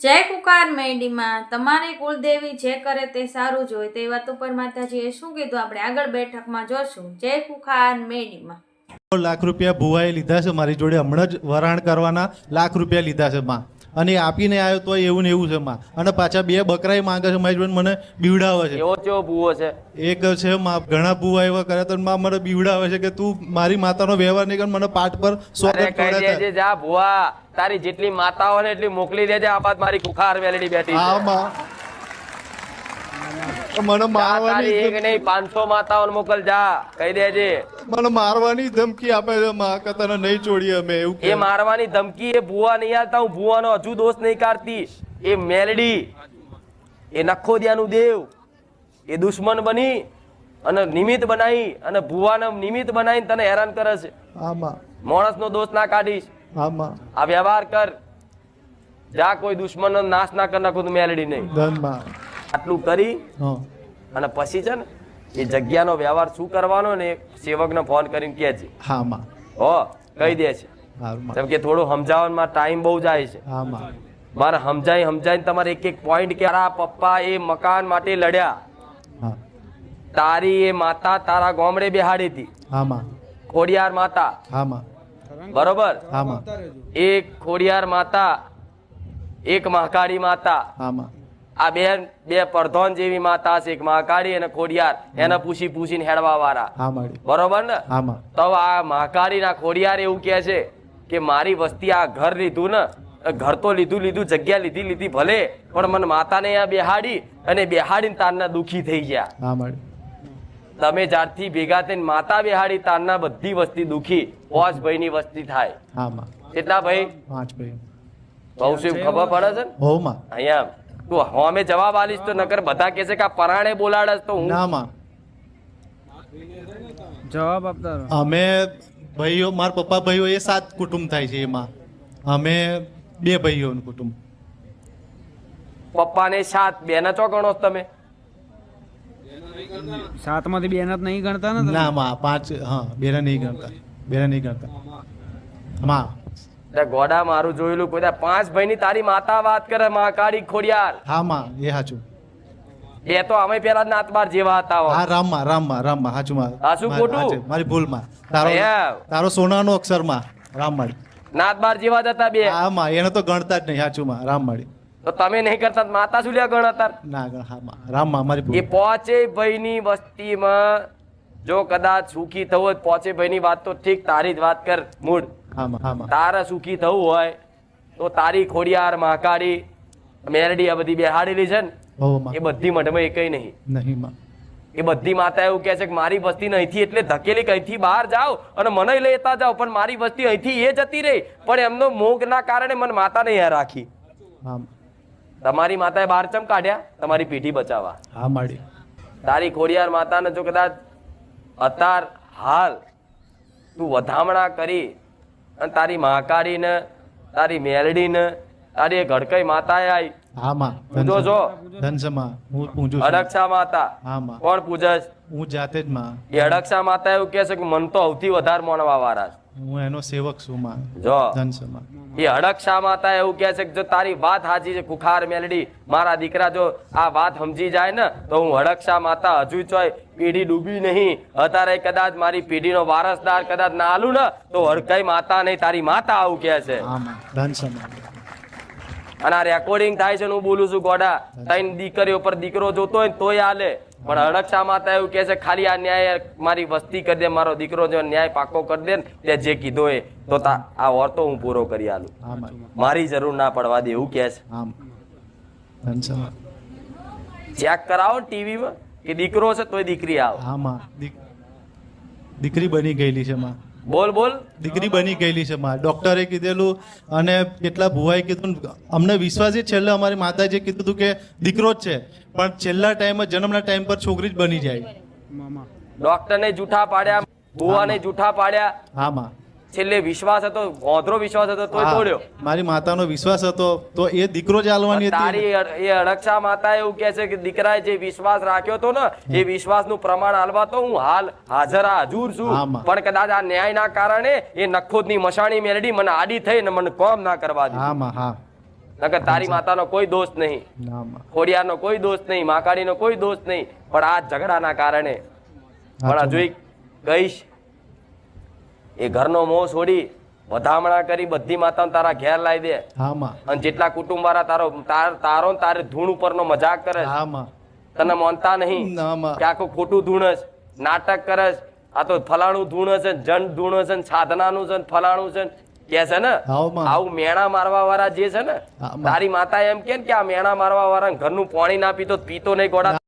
જય કુકાર મેંડીમાં. તમારી કુલદેવી જે કરે તે સારું જ હોય. તે વાત ઉપર માતાજીએ શું કીધું? આપણે આગળ બેઠકમાં જોશું. જય કુખાર મેંડીમાં. લાખ રૂપિયા ભુવાએ લીધા છે. મારી જોડે હમણાં જ વરાણ કરવાના લાખ રૂપિયા લીધા છે માં. અને આપીને આવ્યો તો એવું ને એવું છે માં. અને પાછા બે બકરાય માંગે છે મારી મને બીવડાવે છે. એવો કેવો ભૂવો છે. એક છે માં ઘણા ભુવા એવા કર્યા તો માં મને બીવડાવે છે કે તું મારી માતાનો વ્યવહાર નહીં કર મને પાઠ પર સ્વાગત કરે છે. જા ભુવા. તારી જેટલી માતાઓ ને એટલી મોકલી દેજે આ બાદ મારી કુખાર વેલડી બેઠી હા માં. મને મારવાની એક નહીં પાંચસો માતાઓને મોકલજા કહી દેજે. મને મારવાની ધમકી આપે છે માં કે તને નહીં છોડીએ અમે એવું એ મારવાની ધમકી એ ભુવા નહીં આવતા હું ભુવાનો હજુ દોષ નહીં કાઢતી. એ મેલડી એ નખોદિયાનું દેવ એ દુશ્મન બની અને નિમિત્ત બનાવી અને ભુવાને નિમિત્ત બનાવીને તને હેરાન કરે છે. આમાં માણસનો દોષ ના કાઢીશ. આમાં આ વ્યવહાર કર. જા કોઈ દુશ્મનનો નાશ ના કર નાખું તું મેલડી નહીં. ધનમાં. આટલું કરી અને પછી છે ને એ જગ્યાનો વ્યવહાર શું કરવાનો ને સેવકને ફોન કરીને કહે છે. હા માં. હો કહી દે છે. જેમ કે થોડું સમજાવવામાં ટાઈમ બહુ જાય છે. હા માં. મારે સમજાય સમજાય તમારે એક એક પોઈન્ટ કે તારા પપ્પા એ મકાન માટે લડ્યા. તારી એ માતા તારા ગોમડે બેહાડી હતી. હા માં. ખોડિયાર માતા. હા માં. બરોબર? એક ખોડિયાર માતા એક મહાકાળી માતા. આ બે બે પરધોન જેવી માતા છે એક મહાકાળી અને ખોડિયાર. એને પૂછી પૂછીને હેડવા વાળા બરોબર ને? તો આ મહાકાળી ના ખોડિયાર એવું કે છે કે મારી વસ્તી આ ઘર લીધું ને ઘર તો લીધું લીધું જગ્યા લીધી લીધી ભલે પણ મને માતાને અહીંયા બેહાડી અને બેહાડીને તારના દુખી થઈ ગયા. તમે જ્યારથી ભેગા થઈને માતા બેહાડી તારના બધી વસ્તી દુખી પોચ ભાઈની વસ્તી થાય. કેટલા ભાઈ? પાંચ ભાઈ. બહુ શું ખબર પડે છે ને? હો અહીંયા. તું હોમે જવાબ આલીશ તો નકર બધા કહે છે કે આ પરાણે બોલાડસ તો હું નામાં જવાબ આપતા અમે ભાઈઓ મારા પપ્પા ભાઈઓ એ સાત કુટુંબ થાય છે એમાં. અમે બે ભાઈઓનું કુટુંબ. પપ્પાને સાત બેના ચો ગણો છો તમે? સાતમાંથી બે જ નહીં ગણતા ને? ના માં પાંચ હા બેના નહીં ગણતા બેના નહીં ગણતા. માં ગોડા મારું જોયેલું કોઈ પાંચ ભાઈ ની તારી માતા વાત કરે મહાકાળી ખોડિયાર. હા માં એ હાચું. બે તો અમે પેલા નાતબાર જેવા હતા હા. રામમાં રામમાં રામમાં હાચું માં. સાચું ખોટું? મારી ભૂલમાં. તારો. તારો સોનાનો અક્ષરમાં રામ માળી. નાતબાર જેવા જ હતા બે. હા માં એને તો ગણતા જ નહીં હાચું માં રામ માળી. તો તમે નહીં કરતા માતા શું લ્યા ગણતા ના ગણ હા માં રામમાં મારી એ ભૂલ પોચે ભાઈની વસ્તીમાં જો કદાચ સુખી થવો પોચે ભાઈ ભાઈની વાત તો ઠીક તારી જ વાત કર મૂળ. માં માં તારે સુખી થવું હોય તો તારી ખોડિયાર મહાકાળી મેરડી આ બધી બેહાડેલી છે ને એ બધી મઠમાં એકઈ નહીં. નહીં એ બધી માતા એવું કહે છે કે મારી વસ્તી અહીંથી એટલે ધકેલી કે અહીંથી બહાર જાઓ અને મને લેતા જાઓ પણ મારી વસ્તી અહીંથી એ જતી રહી પણ એમનો મોગના કારણે મને માતા નહીં રાખી. તમારી માતાએ બહાર ચમ કાઢ્યા? તમારી પીઠી બચાવવા. હા માડી. તારી ખોડિયાર માતાને જો કદાચ અતાર હાલ તું વધામણા કરી અને તારી મહાકાળીને તારી મેલડીને તારી ઘડકઈ માતા આવી હા માં પૂજો ધનસમાં. હું પૂજું અડક્ષા માતા. કોણ પૂજસ હું જાતે જ માં. એ અડક્ષા માતા એવું કહે છે કે મન તો સૌથી વધારે માનવા વાળા છે. હું એનો સેવક છું માં. જો. એ હડકશા માતા એવું કહે છે કે જો તારી વાત સાચી છે કુખાર મેલડી મારા દીકરા જો આ વાત સમજી જાય ને તો હું હડકશા માતા હજુ ચોય પેઢી ડૂબી નહીં. અત્યારે કદાચ મારી પેઢીનો વારસદાર કદાચ ના આલું ને તો હડકાઈ માતા નહીં તારી માતા આવું કહે છે. ધનસમાં અને આ રેકોર્ડિંગ થાય છે હું બોલું છું ગોડા ત્રણ દીકરીઓ પર દીકરો જોતો હોય તોય હાલે. પણ અડક્ષા માતા એવું કે છે ખાલી આ ન્યાય મારી વસ્તી કરી દે મારો દીકરો જો ન્યાય પાકો કરી દે ને તે જે કીધો એ. તો આ ઓરતો હું પૂરો કરી આલું. મારી જરૂર ના પડવા દે એવું કે છે. ચેક કરાવો ટીવીમાં કે દીકરો છે તોય દીકરી આવે. દીકરી બની ગયેલી છે માં. બોલ બોલ. દીકરી બની ગયેલી છે માં ડોક્ટરે કીધેલું અને કેટલા ભુવાએ કીધું અમને વિશ્વાસ જ છેલ્લે અમારી માતાજીએ કીધું હતું કે દીકરો જ છે પણ છેલ્લા ટાઈમે જન્મના ટાઈમ પર છોકરી જ બની જાય. ડોક્ટરને ડોક્ટર જૂઠા પાડ્યા ભુવાને જૂઠા પાડ્યા. હા માં. છેલ્લે વિશ્વાસ હતો ગોધરો વિશ્વાસ હતો તોય તોડ્યો. મારી માતાનો વિશ્વાસ હતો તો એ દીકરો જ તારી એ અડક્ષા માતા એવું કે છે કે દીકરાએ જે વિશ્વાસ રાખ્યો હતો ને એ વિશ્વાસનું પ્રમાણ હાલવા તો હું હાલ હાજર હાજુર છું. પણ કદાચ આ ન્યાયના કારણે એ નખોદની મશાણી મેલડી મને આડી થઈ ને મને કોમ ના કરવા દે હા હા. નકર તારી માતાનો કોઈ દોષ નહીં. ખોડિયાનો ખોડિયારનો કોઈ દોષ નહીં માકાડીનો કોઈ દોષ નહીં. પણ આ ઝઘડાના કારણે પણ હજુ ગઈશ. એ ઘરનો મોહ છોડી વધામણા કરી બધી માતા તારા ઘેર લાવી દે. અને જેટલા કુટુંબ વાળા તારો તારો તારે ધૂણ ઉપરનો મજાક કરે છે. તને માનતા નહીં. કે આખું ખોટું ધૂણસ નાટક કરસ આ તો ફલાણું ધૂણ છે જન ધૂણ છે સાધનાનું છે ને ફલાણું છે કે છે ને? આવું મેણા મારવા વાળા જે છે ને તારી માતા એમ કે આ મેણા મારવા વાળા ઘરનું પાણી ના પીતો પીતો નહીં ગોડા.